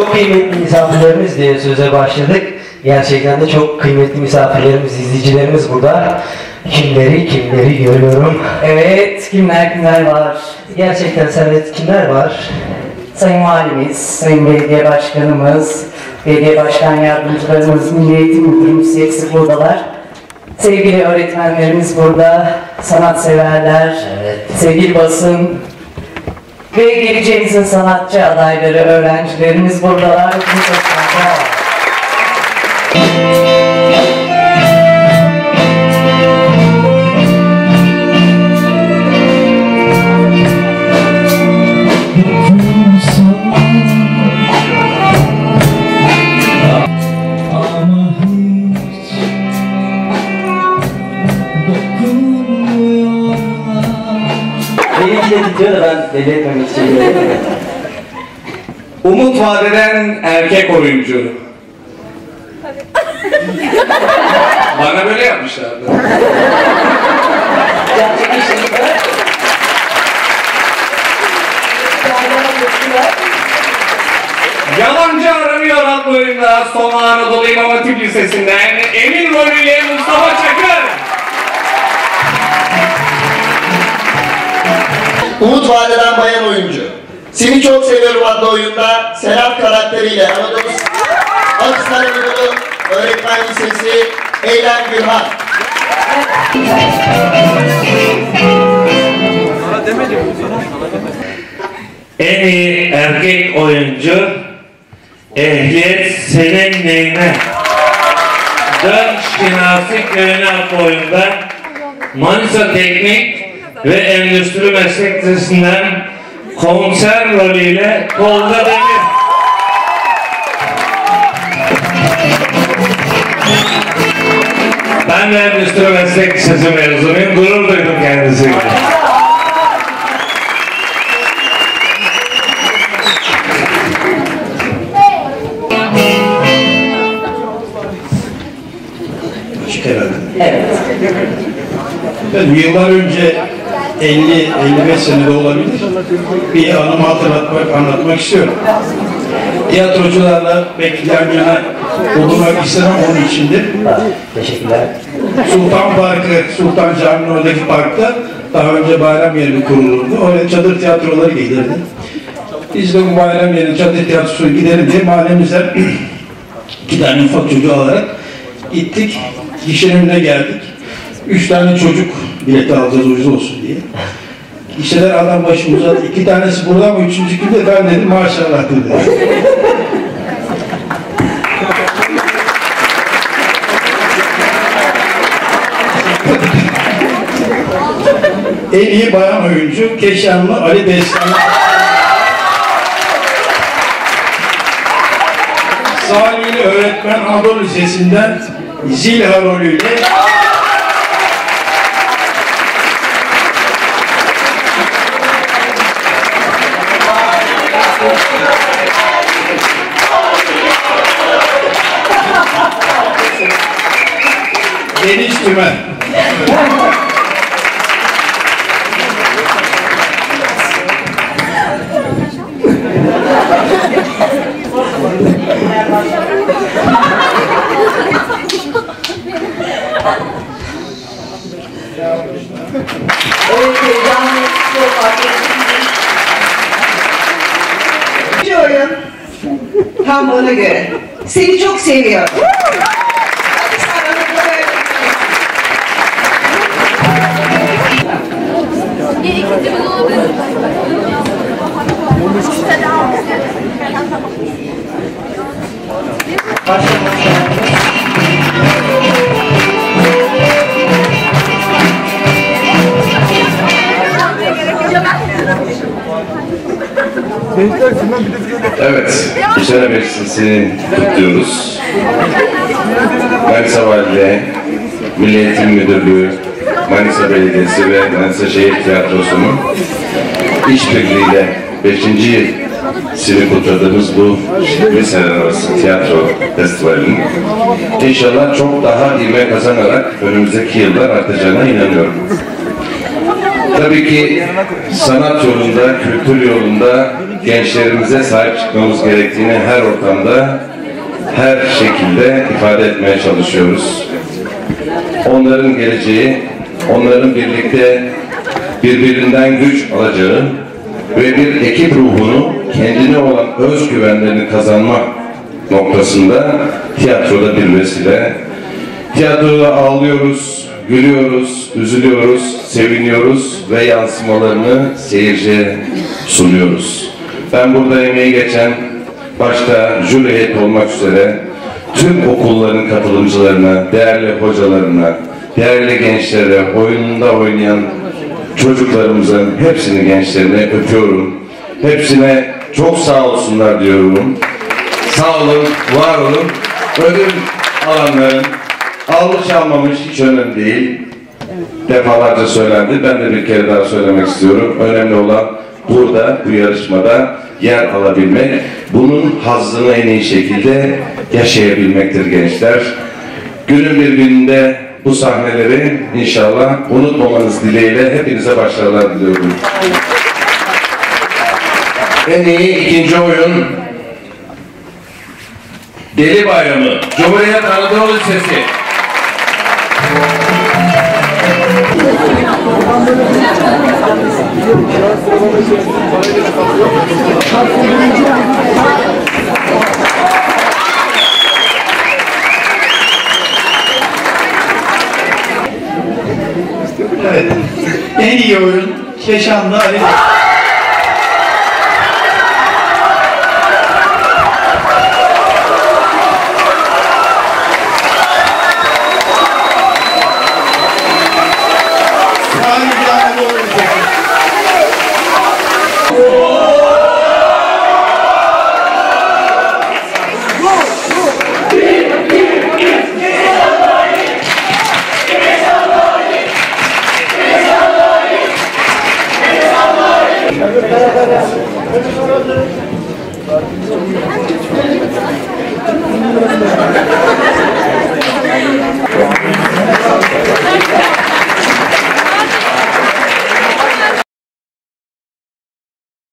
Çok kıymetli misafirlerimiz diye söze başladık. Gerçekten de çok kıymetli misafirlerimiz, izleyicilerimiz burada. Kimleri kimleri görüyorum. Evet, kimler kimler var? Gerçekten Servet kimler var? Sayın Valimiz, Sayın Belediye Başkanımız, Belediye Başkan Yardımcılarımız, Milli Eğitim Müdürümüz hepsi buradalar. Sevgili öğretmenlerimiz burada, sanatseverler, Evet. sevgili basın ve geleceğimizin sanatçı adayları, öğrencilerimiz buradalar. Hepiniz Benimki de bitiyor da ben belli etmemek için. Umut vadeden erkek oyuncu. Bana böyle yapmışlardı. Yalancı aramıyor adlı oyunda Soma Anadolu İmam Hatip Lisesi'nden Emin rolüyle Mustafa Çakır. Umut Vadeden Bayan Oyuncu. Seni çok seviyorum adlı oyunda Serap karakteriyle Anadolu Akhisar Anadolu Öğretmen Lisesi Eylem Gülhan. En iyi erkek oyuncu Ehliyet senin neyine? Dön Şinasi Köyü'nü adlı oyunda Manisa Teknik ve Endüstri Meslek Lisesi'nden konser rolüyle Tolga Demir. Ben de Endüstri Meslek Lisesi mezunuyum. Gurur duydum kendisiyle. Evet. Ben yıllar önce 50-55 senede olabilir. Bir anımı hatırlatmak, anlatmak istiyorum. Tiyatrocularla belki yan yana bulunmak istemem onun içindir. Teşekkürler. Sultan Parkı, Sultan Camii'nin oradaki parkta daha önce bayram yeri kurulurdu. Oraya çadır tiyatroları gelirdi. Biz de bu bayram yeri çadır tiyatrosu gidelim diye mahallemizden iki tane ufak çocuğu alarak gittik. Gişenin önüne geldik. Üç tane çocuk bileti alacağız ucuz olsun diye. Gişeler adam başımıza iki tanesi burada ama üçüncü günde ben dedim maşallah dedi. En iyi bayan oyuncu Keşanlı Ali Destanlı. Salihli öğretmen Anadolu Lisesi'nden Zilha rolüyle Deniz Tümen. Evet, heyecanlı çok fark Diyorum. Tam bana göre. Seni çok seviyorum. Evet, bu sene meclisini kutluyoruz. Manisa Valiliği, Milli Eğitim Müdürlüğü, Manisa Belediyesi ve Manisa Şehir Tiyatrosu'nun işbirliğiyle 5. sini kutladığımız bu liseler arası tiyatro festivalinin inşallah çok daha ivme kazanarak önümüzdeki yıllar artacağına inanıyorum. Tabii ki sanat yolunda, kültür yolunda gençlerimize sahip çıkmamız gerektiğini her ortamda, her şekilde ifade etmeye çalışıyoruz. Onların geleceği, onların birlikte birbirinden güç alacağı ve bir ekip ruhunu kendine olan özgüvenlerini kazanma noktasında tiyatroda bir vesile. Tiyatroda ağlıyoruz, gülüyoruz, üzülüyoruz, seviniyoruz ve yansımalarını seyirciye sunuyoruz. Ben burada emeği geçen başta jüri olmak üzere tüm okulların katılımcılarına, değerli hocalarına, değerli gençlere, oyununda oynayan çocuklarımızın hepsini gençlerine öpüyorum. Hepsine çok sağ olsunlar diyorum. Sağ olun, var olun. Ödül alanların almış almamış hiç önemli değil. Defalarca söylendi. Ben de bir kere daha söylemek istiyorum. Önemli olan burada, bu yarışmada yer alabilmek. Bunun hazzını en iyi şekilde yaşayabilmektir gençler. Günün bir gününde bu sahneleri inşallah unutmamanız dileğiyle hepinize başarılar diliyorum. En iyi ikinci oyun Deli Bayramı Cumhuriyet Anadolu Lisesi Evet. En iyi oyun Keşan'da Ali. 감사합니다.